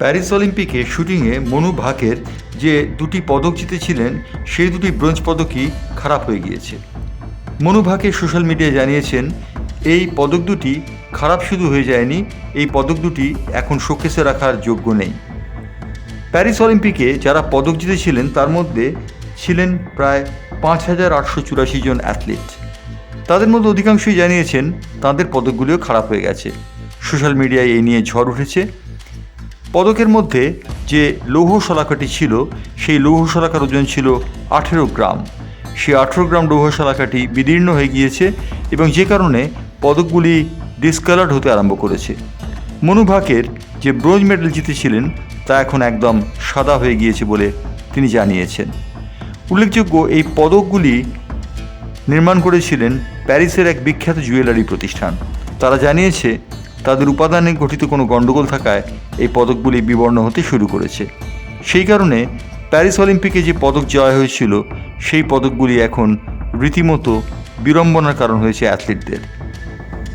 Paris অলিম্পিকে শুটিংয়ে মনু ভাকের যে দুটি পদক জিতেছিলেন, সেই দুটি ব্রোঞ্জ পদকই খারাপ হয়ে গিয়েছে। মনু ভাকে সোশ্যাল মিডিয়ায় জানিয়েছেন, এই পদক দুটি খারাপ শুধু হয়ে যায়নি, এই পদক দুটি এখন শোকেসে রাখার যোগ্য নেই। প্যারিস অলিম্পিকে যারা পদক জিতেছিলেন, তার মধ্যে ছিলেন প্রায় পাঁচ হাজার আটশো চুরাশি জন অ্যাথলিট। তাদের মধ্যে অধিকাংশই জানিয়েছেন, তাদের পদকগুলিও খারাপ হয়ে গেছে। সোশ্যাল মিডিয়ায় এই নিয়ে ঝড় উঠেছে। পদকের মধ্যে যে লৌহ শলাকাটি ছিল, সেই লৌহ শলাকার ওজন ছিল আঠেরো গ্রাম। সেই আঠেরো গ্রাম লৌহ শলাকাটি বিদীর্ণ হয়ে গিয়েছে এবং যে কারণে পদকগুলি ডিসকালার্ড হতে আরম্ভ করেছে। মনু ভাকের যে ব্রোঞ্জ মেডেল জিতেছিলেন, তা এখন একদম সাদা হয়ে গিয়েছে বলে তিনি জানিয়েছেন। উল্লেখযোগ্য এই পদকগুলি নির্মাণ করেছিলেন প্যারিসের এক বিখ্যাত জুয়েলারি প্রতিষ্ঠান। তারা জানিয়েছে তাদের উপাদানে গঠিত কোনো গণ্ডগোল থাকায় এই পদকগুলি বিবর্ণ হতে শুরু করেছে। সেই কারণে প্যারিস অলিম্পিকে যে পদক জয় হয়েছিল, সেই পদকগুলি এখন রীতিমতো বিড়ম্বনার কারণ হয়েছে অ্যাথলিটদের।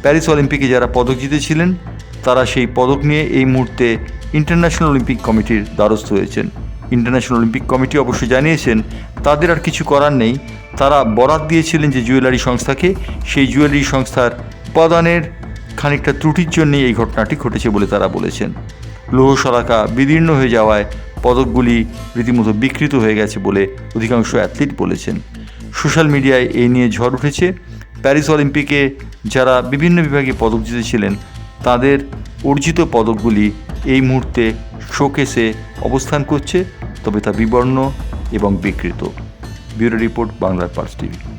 প্যারিস অলিম্পিকে যারা পদক জিতেছিলেন, তারা সেই পদক নিয়ে এই মুহূর্তে ইন্টারন্যাশনাল অলিম্পিক কমিটির দ্বারস্থ হয়েছেন। ইন্টারন্যাশনাল অলিম্পিক কমিটি অবশ্য জানিয়েছেন, তাদের আর কিছু করার নেই। তারা বরাত দিয়েছিলেন যে জুয়েলারি সংস্থাকে, সেই জুয়েলারি সংস্থার উপাদানের খানিকটা ত্রুটির জন্যই এই ঘটনাটি ঘটেছে বলে তারা বলেছেন। লৌহ শলাকা বিদীর্ণ হয়ে যাওয়ায় পদকগুলি রীতিমতো বিকৃত হয়ে গেছে বলে অধিকাংশ অ্যাথলিট বলেছেন। সোশ্যাল মিডিয়ায় এই নিয়ে ঝড় উঠেছে। প্যারিস অলিম্পিকে যারা বিভিন্ন বিভাগে পদক জিতেছিলেন, তাদের অর্জিত পদকগুলি এই মুহূর্তে শোকেসে অবস্থান করছে, তবে তা বিবর্ণ এবং বিকৃত। ব্যুরো রিপোর্ট বাংলার পার্স টিভি।